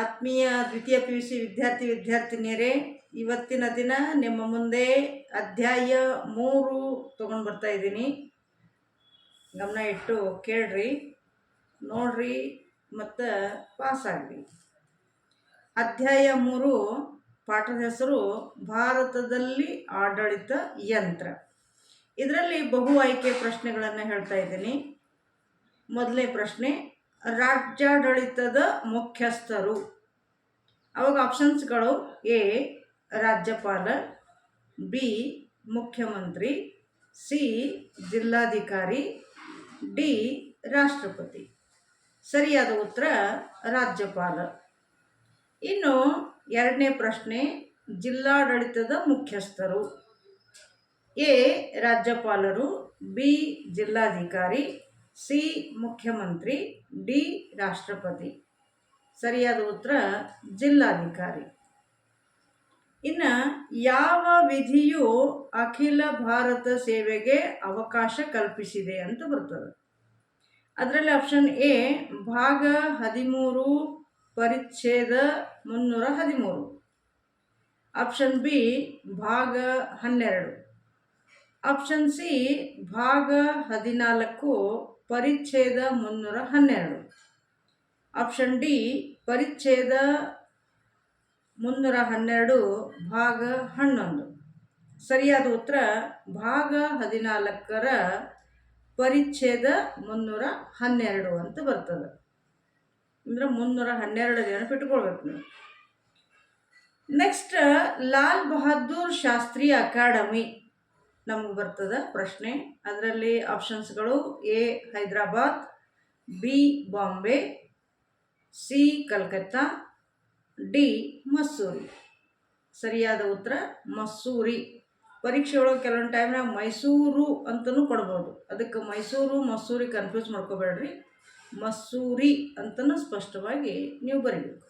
ಆತ್ಮೀಯ ದ್ವಿತೀಯ P U C ವಿದ್ಯಾರ್ಥಿ ವಿದ್ಯಾರ್ಥಿನಿಯರೇ, ಇವತ್ತಿನ ದಿನ ನಿಮ್ಮ ಮುಂದೆ ಅಧ್ಯಾಯ ಮೂರು ತೊಗೊಂಡು ಬರ್ತಾ ಇದ್ದೀನಿ. ಗಮನ ಇಟ್ಟು ಕೇಳ್ರಿ, ನೋಡ್ರಿ ಮತ್ತು ಆಗ್ರಿ ಅಧ್ಯಾಯ ಮೂರು, ಪಾಠದ ಹೆಸರು ಭಾರತದಲ್ಲಿ ಆಡಳಿತ ಯಂತ್ರ. ಇದರಲ್ಲಿ ಬಹು ಆಯ್ಕೆ ಪ್ರಶ್ನೆಗಳನ್ನು ಹೇಳ್ತಾ ಇದ್ದೀನಿ. ಮೊದಲನೇ ಪ್ರಶ್ನೆ ರಾಜ್ಯಾಡಳಿತದ ಮುಖ್ಯಸ್ಥರು. ಅವಾಗ ಆಪ್ಷನ್ಸ್ಗಳು ಎ, ರಾಜ್ಯಪಾಲ, ಬಿ, ಮುಖ್ಯಮಂತ್ರಿ, ಸಿ, ಜಿಲ್ಲಾಧಿಕಾರಿ, ಡಿ, ರಾಷ್ಟ್ರಪತಿ. ಸರಿಯಾದ ಉತ್ತರ ರಾಜ್ಯಪಾಲ. ಇನ್ನು ಎರಡನೇ ಪ್ರಶ್ನೆ, ಜಿಲ್ಲಾಡಳಿತದ ಮುಖ್ಯಸ್ಥರು. ಎ, ರಾಜ್ಯಪಾಲರು, ಬಿ, ಜಿಲ್ಲಾಧಿಕಾರಿ ಸಿ ಮುಖ್ಯಮಂತ್ರಿ, ಡಿ ರಾಷ್ಟ್ರಪತಿ. ಸರಿಯಾದ ಉತ್ತರ ಜಿಲ್ಲಾಧಿಕಾರಿ. ಇನ್ನು ಯಾವ ವಿಧಿಯು ಅಖಿಲ ಭಾರತ ಸೇವೆಗೆ ಅವಕಾಶ ಕಲ್ಪಿಸಿದೆ ಅಂತ ಬರ್ತದೆ. ಅದರಲ್ಲಿ ಆಪ್ಷನ್ ಎ, ಭಾಗ ಹದಿಮೂರು, ಪರಿಚ್ಛೇದ ಮುನ್ನೂರ ಹದಿಮೂರು. ಆಪ್ಷನ್ ಬಿ, ಭಾಗ ಹನ್ನೆರಡು. ಆಪ್ಷನ್ ಸಿ, ಭಾಗ ಹದಿನಾಲ್ಕು ಪರಿಚ್ಛೇದ ಮುನ್ನೂರ ಹನ್ನೆರಡು. ಆಪ್ಷನ್ ಡಿ, ಪರಿಚ್ಛೇದ ಮುನ್ನೂರ ಹನ್ನೆರಡು ಭಾಗ ಹನ್ನೊಂದು. ಸರಿಯಾದ ಉತ್ತರ, ಭಾಗ ಹದಿನಾಲ್ಕರ ಪರಿಚ್ಛೇದ ಮುನ್ನೂರ ಹನ್ನೆರಡು ಅಂತ ಬರ್ತದೆ. ಅಂದ್ರೆ ಮುನ್ನೂರ ಹನ್ನೆರಡು ನೆನಪಿಟ್ಕೊಳ್ಬೇಕು ನೀವು? Next Lal Bahadur Shastri academy. ನಮ್ಗೆ ಬರ್ತದೆ ಪ್ರಶ್ನೆ. ಅದರಲ್ಲಿ ಆಪ್ಷನ್ಸ್ಗಳು A, Hyderabad, B, Bombay, C, Calcutta, D Mussoorie ಸರಿಯಾದ ಉತ್ತರ ಮಸ್ಸೂರಿ ಪರೀಕ್ಷೆ ಒಳಗೆ ಕೆಲವೊಂದು ಟೈಮ್ನಾಗ ಮೈಸೂರು ಅಂತಲೂ ಕೊಡ್ಬೋದು. ಅದಕ್ಕೆ ಮೈಸೂರು ಮಸ್ಸೂರಿ ಕನ್ಫ್ಯೂಸ್ ಮಾಡ್ಕೋಬೇಡ್ರಿ. ಮಸ್ಸೂರಿ ಅಂತಲೂ ಸ್ಪಷ್ಟವಾಗಿ ನೀವು ಬರೀಬೇಕು.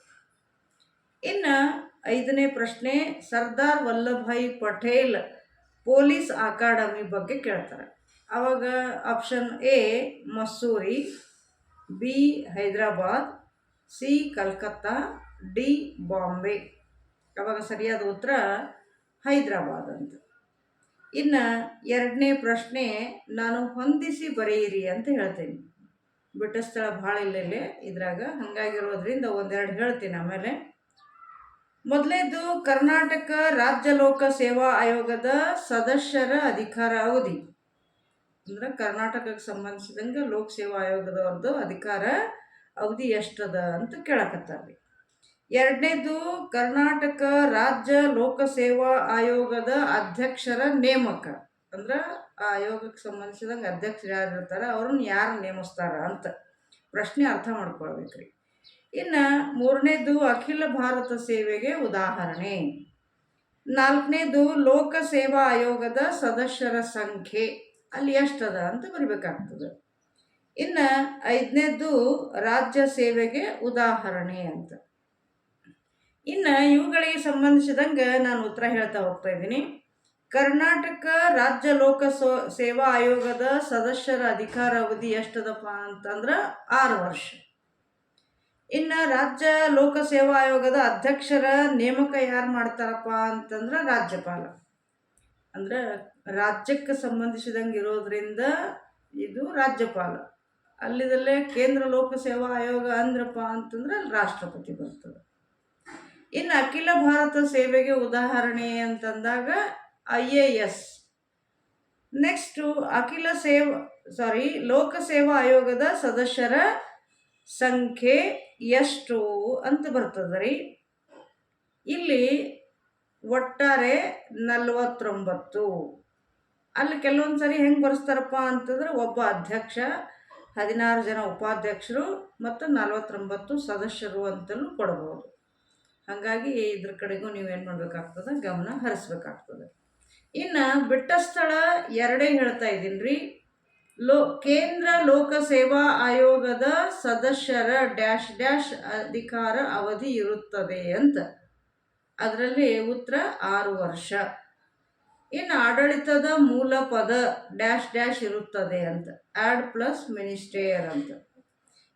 ಇನ್ನು ಐದನೇ ಪ್ರಶ್ನೆ, ಸರ್ದಾರ್ ವಲ್ಲಭಾಯಿ ಪಟೇಲ್ ಪೊಲೀಸ್ ಅಕಾಡೆಮಿ ಬಗ್ಗೆ ಕೇಳ್ತಾರೆ. ಅವಾಗ option A Mussoorie B Hyderabad C Calcutta D Bombay. ಅವಾಗ ಸರಿಯಾದ ಉತ್ತರ ಹೈದರಾಬಾದ್ ಅಂತ. ಇನ್ನು ಎರಡನೇ ಪ್ರಶ್ನೆ, ನಾನು ಹೊಂದಿಸಿ ಬರೆಯಿರಿ ಅಂತ ಹೇಳ್ತೀನಿ. ಬಿಟ್ಟ ಸ್ಥಳ ಭಾಳ ಇಲ್ಲ, ಇದ್ರಾಗ. ಹಾಗಾಗಿರೋದ್ರಿಂದ ಒಂದೆರಡು ಹೇಳ್ತೀನಿ ಆಮೇಲೆ. ಮೊದಲೇದು ಕರ್ನಾಟಕ ರಾಜ್ಯ ಲೋಕ ಸೇವಾ ಆಯೋಗದ ಸದಸ್ಯರ ಅಧಿಕಾರ ಅವಧಿ. ಅಂದ್ರೆ ಕರ್ನಾಟಕಕ್ಕೆ ಸಂಬಂಧಿಸಿದಂಗೆ ಲೋಕ ಸೇವಾ ಆಯೋಗದವ್ರದ್ದು ಅಧಿಕಾರ ಅವಧಿ ಎಷ್ಟದ ಅಂತ ಕೇಳಕತ್ತಾರೆ ಎರಡನೇದು ಕರ್ನಾಟಕ ರಾಜ್ಯ ಲೋಕ ಸೇವಾ ಆಯೋಗದ ಅಧ್ಯಕ್ಷರ ನೇಮಕ. ಅಂದ್ರೆ ಆ ಆಯೋಗಕ್ಕೆ ಸಂಬಂಧಿಸಿದಂಗೆ ಅಧ್ಯಕ್ಷರು ಯಾರು ಇರ್ತಾರೆ ಅವ್ರನ್ನ ಯಾರು ನೇಮಿಸ್ತಾರ ಅಂತ ಪ್ರಶ್ನೆ ಅರ್ಥ ಮಾಡ್ಕೊಳ್ಬೇಕ್ರಿ. ಇನ್ನು ಮೂರನೇದು ಅಖಿಲ ಭಾರತ ಸೇವೆಗೆ ಉದಾಹರಣೆ. ನಾಲ್ಕನೇದು ಲೋಕ ಸೇವಾ ಆಯೋಗದ ಸದಸ್ಯರ ಸಂಖ್ಯೆ. ಅಲ್ಲಿ ಎಷ್ಟದ ಅಂತ ಬರಿಬೇಕಾಗ್ತದೆ. ಇನ್ನು ಐದನೇದು ರಾಜ್ಯ ಸೇವೆಗೆ ಉದಾಹರಣೆ ಅಂತ. ಇನ್ನು ಇವುಗಳಿಗೆ ಸಂಬಂಧಿಸಿದಂಗೆ ನಾನು ಉತ್ತರ ಹೇಳ್ತಾ ಹೋಗ್ತಾ ಇದ್ದೀನಿ. ಕರ್ನಾಟಕ ರಾಜ್ಯ ಲೋಕ ಸೇವಾ ಆಯೋಗದ ಸದಸ್ಯರ ಅಧಿಕಾರ ಅವಧಿ ಎಷ್ಟದಪ್ಪ ಅಂತಂದ್ರೆ ಆರು ವರ್ಷ. ಇನ್ನು ರಾಜ್ಯ ಲೋಕ ಸೇವಾ ಆಯೋಗದ ಅಧ್ಯಕ್ಷರ ನೇಮಕ ಯಾರು ಮಾಡ್ತಾರಪ್ಪ ಅಂತಂದ್ರೆ ರಾಜ್ಯಪಾಲ. ಅಂದ್ರೆ ರಾಜ್ಯಕ್ಕೆ ಸಂಬಂಧಿಸಿದಂಗೆ ಇರೋದ್ರಿಂದ ಇದು ರಾಜ್ಯಪಾಲ. ಅಲ್ಲಿದಲ್ಲೇ ಕೇಂದ್ರ ಲೋಕ ಸೇವಾ ಆಯೋಗ ಅಂದ್ರಪ್ಪ ಅಂತಂದ್ರೆ ರಾಷ್ಟ್ರಪತಿ ಬರ್ತದೆ. ಇನ್ನು ಅಖಿಲ ಭಾರತ ಸೇವೆಗೆ ಉದಾಹರಣೆ ಅಂತಂದಾಗ ಐ ಎ ಎಸ್. ನೆಕ್ಸ್ಟು ಅಖಿಲ ಸೇವ ಸಾರಿ ಲೋಕಸೇವಾ ಆಯೋಗದ ಸದಸ್ಯರ ಸಂಖ್ಯೆ ಎಷ್ಟು ಅಂತ ಬರ್ತದೆ ರೀ ಇಲ್ಲಿ ಒಟ್ಟಾರೆ ನಲವತ್ತೊಂಬತ್ತು. ಅಲ್ಲಿ ಕೆಲವೊಂದು ಸರಿ ಹೆಂಗೆ ಬರೆಸ್ತಾರಪ್ಪ ಅಂತಂದ್ರೆ ಒಬ್ಬ ಅಧ್ಯಕ್ಷ, ಹದಿನಾರು ಜನ ಉಪಾಧ್ಯಕ್ಷರು ಮತ್ತು ನಲವತ್ತೊಂಬತ್ತು ಸದಸ್ಯರು ಅಂತಲೂ ಕೊಡ್ಬೋದು. ಹಾಗಾಗಿ ಇದ್ರ ಕಡೆಗೂ ನೀವು ಏನು ಮಾಡಬೇಕಾಗ್ತದೆ? ಗಮನ ಹರಿಸ್ಬೇಕಾಗ್ತದೆ. ಇನ್ನು ಬಿಟ್ಟ ಸ್ಥಳ ಎರಡೇ ಹೇಳ್ತಾ ಇದ್ದೀನಿ ರೀ. ಲೋ, ಕೇಂದ್ರ ಲೋಕಸೇವಾ ಆಯೋಗದ ಸದಸ್ಯರ ಡ್ಯಾಶ್ ಡ್ಯಾಶ್ ಅಧಿಕಾರ ಅವಧಿ ಇರುತ್ತದೆ ಅಂತ. ಅದರಲ್ಲಿ ಉತ್ತರ, ಆರು ವರ್ಷ. ಇನ್ನು ಆಡಳಿತದ ಮೂಲ ಪದ ಡ್ಯಾಶ್ ಡ್ಯಾಶ್ ಇರುತ್ತದೆ ಅಂತ. ಆ್ಯಡ್ ಪ್ಲಸ್ ಮಿನಿಸ್ಟೇರ್ ಅಂತ.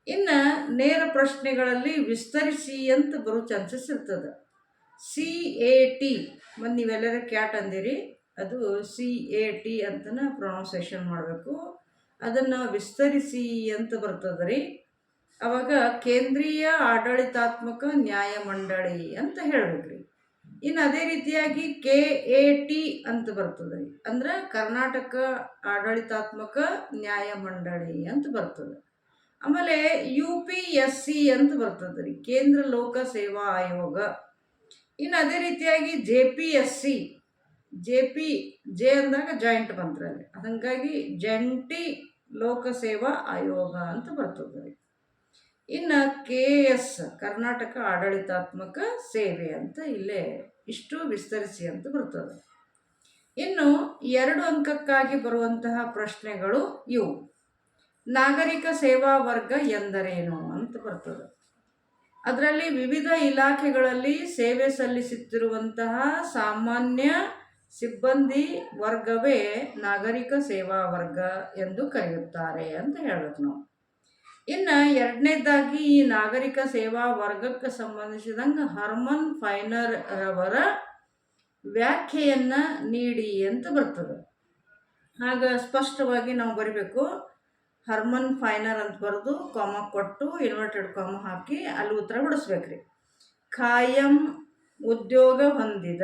ಇನ್ನು ನೇರ ಪ್ರಶ್ನೆಗಳಲ್ಲಿ ವಿಸ್ತರಿಸಿ ಅಂತ ಬರೋ ಚಾನ್ಸಸ್ ಇರ್ತದೆ ಸಿ ಎ ಟಿ ಮತ್ತು ನೀವೆಲ್ಲರೂ ಕ್ಯಾಟ್ ಅಂದಿರಿ. ಅದು ಸಿ ಎ ಟಿ ಅಂತನ ಪ್ರೊನೌನ್ಸೇಷನ್ ಮಾಡಬೇಕು. ಅದನ್ನು ವಿಸ್ತರಿಸಿ ಅಂತ ಬರ್ತದೆ ರೀ ಅವಾಗ ಕೇಂದ್ರೀಯ ಆಡಳಿತಾತ್ಮಕ ನ್ಯಾಯಮಂಡಳಿ ಅಂತ ಹೇಳ್ಬೇಕ್ರಿ. ಇನ್ನು ಅದೇ ರೀತಿಯಾಗಿ ಕೆ ಎ ಟಿ ಅಂತ ಬರ್ತದೆ ರೀ ಅಂದ್ರೆ ಕರ್ನಾಟಕ ಆಡಳಿತಾತ್ಮಕ ನ್ಯಾಯಮಂಡಳಿ ಅಂತ ಬರ್ತದೆ. ಆಮೇಲೆ ಯು ಪಿ ಎಸ್ ಸಿ ಅಂತ ಬರ್ತದೆ ರೀ ಕೇಂದ್ರ ಲೋಕ ಸೇವಾ ಆಯೋಗ. ಇನ್ನು ಅದೇ ರೀತಿಯಾಗಿ J P S C J P, J ಅಂದಾಗ ಜಾಯಿಂಟ್ ಬಂತ್ರಲ್ಲಿ ಹಾಗಾಗಿ ಜಂಟಿ ಲೋಕಸೇವಾ ಆಯೋಗ ಅಂತ ಬರ್ತದೆ ಇನ್ನು ಕೆ ಎಸ್, ಕರ್ನಾಟಕ ಆಡಳಿತಾತ್ಮಕ ಸೇವೆ ಅಂತ ಇಲ್ಲೇ ಇಷ್ಟು ವಿಸ್ತರಿಸಿ ಅಂತ ಬರ್ತದೆ. ಇನ್ನು ಎರಡು ಅಂಕಕ್ಕಾಗಿ ಬರುವಂತಹ ಪ್ರಶ್ನೆಗಳು ಇವು. ನಾಗರಿಕ ಸೇವಾ ವರ್ಗ ಎಂದರೇನು ಅಂತ ಬರ್ತದೆ. ಅದರಲ್ಲಿ ವಿವಿಧ ಇಲಾಖೆಗಳಲ್ಲಿ ಸೇವೆ ಸಲ್ಲಿಸುತ್ತಿರುವಂತಹ ಸಾಮಾನ್ಯ ಸಿಬ್ಬಂದಿ ವರ್ಗವೇ ನಾಗರಿಕ ಸೇವಾ ವರ್ಗ ಎಂದು ಕರೆಯುತ್ತಾರೆ ಅಂತ ಹೇಳ್ಬೇಕು ನಾವು. ಇನ್ನು ಎರಡನೇದಾಗಿ ಈ ನಾಗರಿಕ ಸೇವಾ ವರ್ಗಕ್ಕೆ ಸಂಬಂಧಿಸಿದಂಗೆ ಹರ್ಮನ್ ಫೈನರ್ ರವರ ವ್ಯಾಖ್ಯೆಯನ್ನು ನೀಡಿ ಅಂತ ಬರ್ತದೆ. ಆಗ ಸ್ಪಷ್ಟವಾಗಿ ನಾವು ಬರಿಬೇಕು. ಹರ್ಮನ್ ಫೈನರ್ ಅಂತ ಬರೆದು ಕಾಮ ಕೊಟ್ಟು ಇನ್ವರ್ಟೆಡ್ ಕಾಮ ಹಾಕಿ ಅಲ್ಲಿ ಉತ್ತರ ಬಿಡಿಸ್ಬೇಕ್ರಿ. ಖಾಯಂ ಉದ್ಯೋಗ ಹೊಂದಿದ.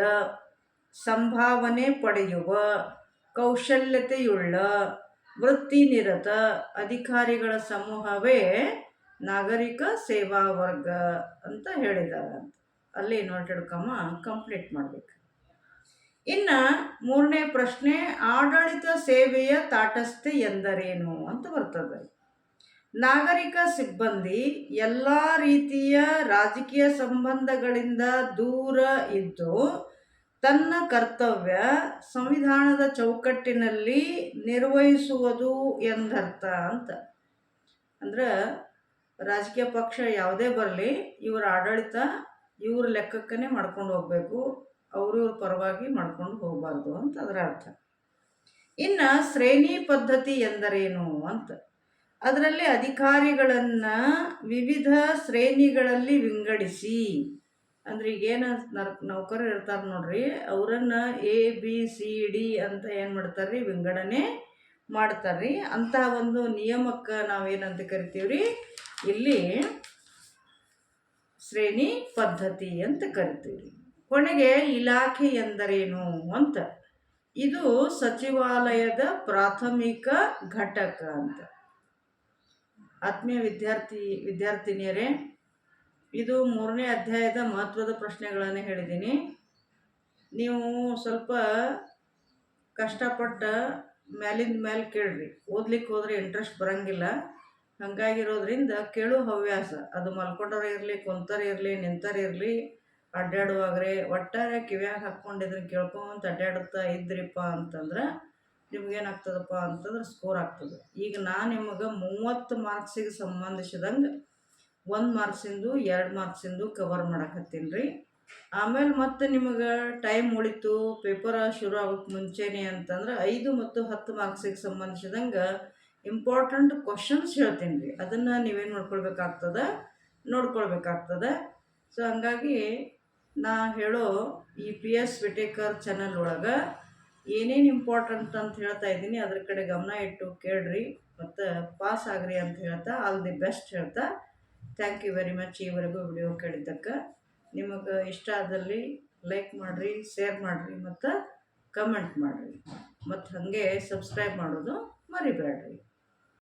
ಸಂಭಾವನೆ ಪಡೆಯುವ, ಕೌಶಲ್ಯತೆಯುಳ್ಳ, ವೃತ್ತಿನಿರತ ಅಧಿಕಾರಿಗಳ ಸಮೂಹವೇ ನಾಗರಿಕ ಸೇವಾ ವರ್ಗ ಅಂತ ಹೇಳಿದ್ದಾರೆ. ಅಲ್ಲಿ ಇನ್ವರ್ಟೆಡ್ ಹಿಡ್ಕಮ್ಮ ಕಂಪ್ಲೀಟ್ ಮಾಡಬೇಕು. ಇನ್ನು ಮೂರನೇ ಪ್ರಶ್ನೆ, ಆಡಳಿತ ಸೇವೆಯ ತಾಟಸ್ಥೆ ಎಂದರೇನು ಅಂತ ಬರ್ತದೆ. ನಾಗರಿಕ ಸಿಬ್ಬಂದಿ ಎಲ್ಲ ರೀತಿಯ ರಾಜಕೀಯ ಸಂಬಂಧಗಳಿಂದ ದೂರ ಇದ್ದು ತನ್ನ ಕರ್ತವ್ಯ ಸಂವಿಧಾನದ ಚೌಕಟ್ಟಿನಲ್ಲಿ ನಿರ್ವಹಿಸುವುದು ಎಂದರ್ಥ ಅಂತ. ಅಂದ್ರೆ ರಾಜಕೀಯ ಪಕ್ಷ ಯಾವುದೇ ಬರಲಿ, ಇವರ ಆಡಳಿತ ಇವ್ರ ಲೆಕ್ಕಕ್ಕೇ ಮಾಡ್ಕೊಂಡು ಹೋಗಬೇಕು, ಅವರು ಇವ್ರ ಪರವಾಗಿ ಮಾಡ್ಕೊಂಡು ಹೋಗಬಾರ್ದು ಅಂತ ಅದರ ಅರ್ಥ. ಇನ್ನು ಶ್ರೇಣಿ ಪದ್ಧತಿ ಎಂದರೇನು ಅಂತ. ಅದರಲ್ಲಿ ಅಧಿಕಾರಿಗಳನ್ನು ವಿವಿಧ ಶ್ರೇಣಿಗಳಲ್ಲಿ ವಿಂಗಡಿಸಿ ಅಂದ್ರೆ ಈಗೇನು ನರ್ ನೌಕರರು ಇರ್ತಾರೆ ನೋಡ್ರಿ, ಅವರನ್ನು ಎ ಬಿ ಸಿ ಡಿ ಅಂತ ಏನು ಮಾಡ್ತಾರೆ ರೀ ವಿಂಗಡಣೆ ಮಾಡ್ತಾರೆ ರೀ ಅಂಥ ಒಂದು ನಿಯಮಕ್ಕೆ ನಾವೇನಂತ ಕರಿತೀವಿ ರೀ ಇಲ್ಲಿ ಶ್ರೇಣಿ ಪದ್ಧತಿ ಅಂತ ಕರಿತೀವಿ ಕೊನೆಗೆ ಇಲಾಖೆ ಎಂದರೇನು ಅಂತ. ಇದು ಸಚಿವಾಲಯದ ಪ್ರಾಥಮಿಕ ಘಟಕ ಅಂತ. ಆತ್ಮೀಯ ವಿದ್ಯಾರ್ಥಿ ವಿದ್ಯಾರ್ಥಿನಿಯರೇ ಇದು ಮೂರನೇ ಅಧ್ಯಾಯದ ಮಹತ್ವದ ಪ್ರಶ್ನೆಗಳನ್ನು ಹೇಳಿದ್ದೀನಿ. ನೀವು ಸ್ವಲ್ಪ ಕಷ್ಟಪಟ್ಟ ಮ್ಯಾಲಿಂದ ಮೇಲೆ ಕೇಳ್ರಿ. ಓದ್ಲಿಕ್ಕೆ ಹೋದ್ರೆ ಇಂಟ್ರೆಸ್ಟ್ ಬರಂಗಿಲ್ಲ. ಹಾಗಾಗಿರೋದ್ರಿಂದ ಕೇಳು ಹವ್ಯಾಸ. ಅದು ಮಲ್ಕೊಂಡವ್ರು ಇರಲಿ ಕುಂತರು ಇರಲಿ ನಿಂತರ ಇರಲಿ, ಅಡ್ಡಾಡುವಾಗ್ರೆ ಒಟ್ಟಾರೆ ಕಿವ್ಯಾಗ ಹಾಕ್ಕೊಂಡು ಇದನ್ನು ಕೇಳ್ಕೊಂತ ಅಡ್ಡಾಡುತ್ತಾ ಇದ್ರಿಪ್ಪ ಅಂತಂದ್ರೆ ನಿಮ್ಗೇನಾಗ್ತದಪ್ಪ ಅಂತಂದ್ರೆ ಸ್ಕೋರ್ ಆಗ್ತದೆ. ಈಗ ನಾನು ನಿಮಗೆ ಮೂವತ್ತು ಮಾರ್ಕ್ಸಿಗೆ ಸಂಬಂಧಿಸಿದಂಗೆ ಒಂದು ಮಾರ್ಕ್ಸಿಂದು, ಎರಡು ಮಾರ್ಕ್ಸಿಂದು ಕವರ್ ಮಾಡಕತ್ತೀನಿ ರೀ. ಆಮೇಲೆ ಮತ್ತೆ ನಿಮಗೆ ಟೈಮ್ ಉಳಿತು ಪೇಪರ್ ಶುರು ಆಗೋಕ್ಕೆ ಮುಂಚೆನೆ ಅಂತಂದ್ರೆ ಐದು ಮತ್ತು ಹತ್ತು ಮಾರ್ಕ್ಸಿಗೆ ಸಂಬಂಧಿಸಿದಂಗೆ ಇಂಪಾರ್ಟೆಂಟ್ ಕ್ವಶನ್ಸ್ ಹೇಳ್ತೀನಿ ರೀ. ಅದನ್ನು ನೀವೇನು ನೋಡ್ಕೊಳ್ಬೇಕಾಗ್ತದೆ? ನೋಡ್ಕೊಳ್ಬೇಕಾಗ್ತದೆ. ಸೊ ಹಂಗಾಗಿ ನಾ ಹೇಳೋ ಈ ಪಿ ಎಸ್ ವಿಟೇಕರ್ ಚಾನಲ್ ಒಳಗೆ ಏನೇನು ಇಂಪಾರ್ಟೆಂಟ್ ಅಂತ ಹೇಳ್ತಾ ಇದ್ದೀನಿ, ಅದ್ರ ಕಡೆ ಗಮನ ಇಟ್ಟು ಕೇಳ್ರಿ. ಮತ್ತು ಪಾಸ್ ಆಗ್ರಿ ಅಂತ ಹೇಳ್ತಾ ಆಲ್ ದಿ ಬೆಸ್ಟ್ ಹೇಳ್ತಾ ಥ್ಯಾಂಕ್ ಯು ವೆರಿ ಮಚ್ ಈವರೆಗೂ ವಿಡಿಯೋ ಕೇಳಿದ್ದಕ್ಕೆ. ನಿಮಗೆ ಇಷ್ಟ ಆದಲ್ಲಿ ಲೈಕ್ ಮಾಡಿರಿ ಶೇರ್ ಮಾಡಿರಿ ಮತ್ತು ಕಮೆಂಟ್ ಮಾಡಿರಿ. ಮತ್ತು ಹಾಗೆ ಸಬ್ಸ್ಕ್ರೈಬ್ ಮಾಡೋದು ಮರಿಬೇಡ್ರಿ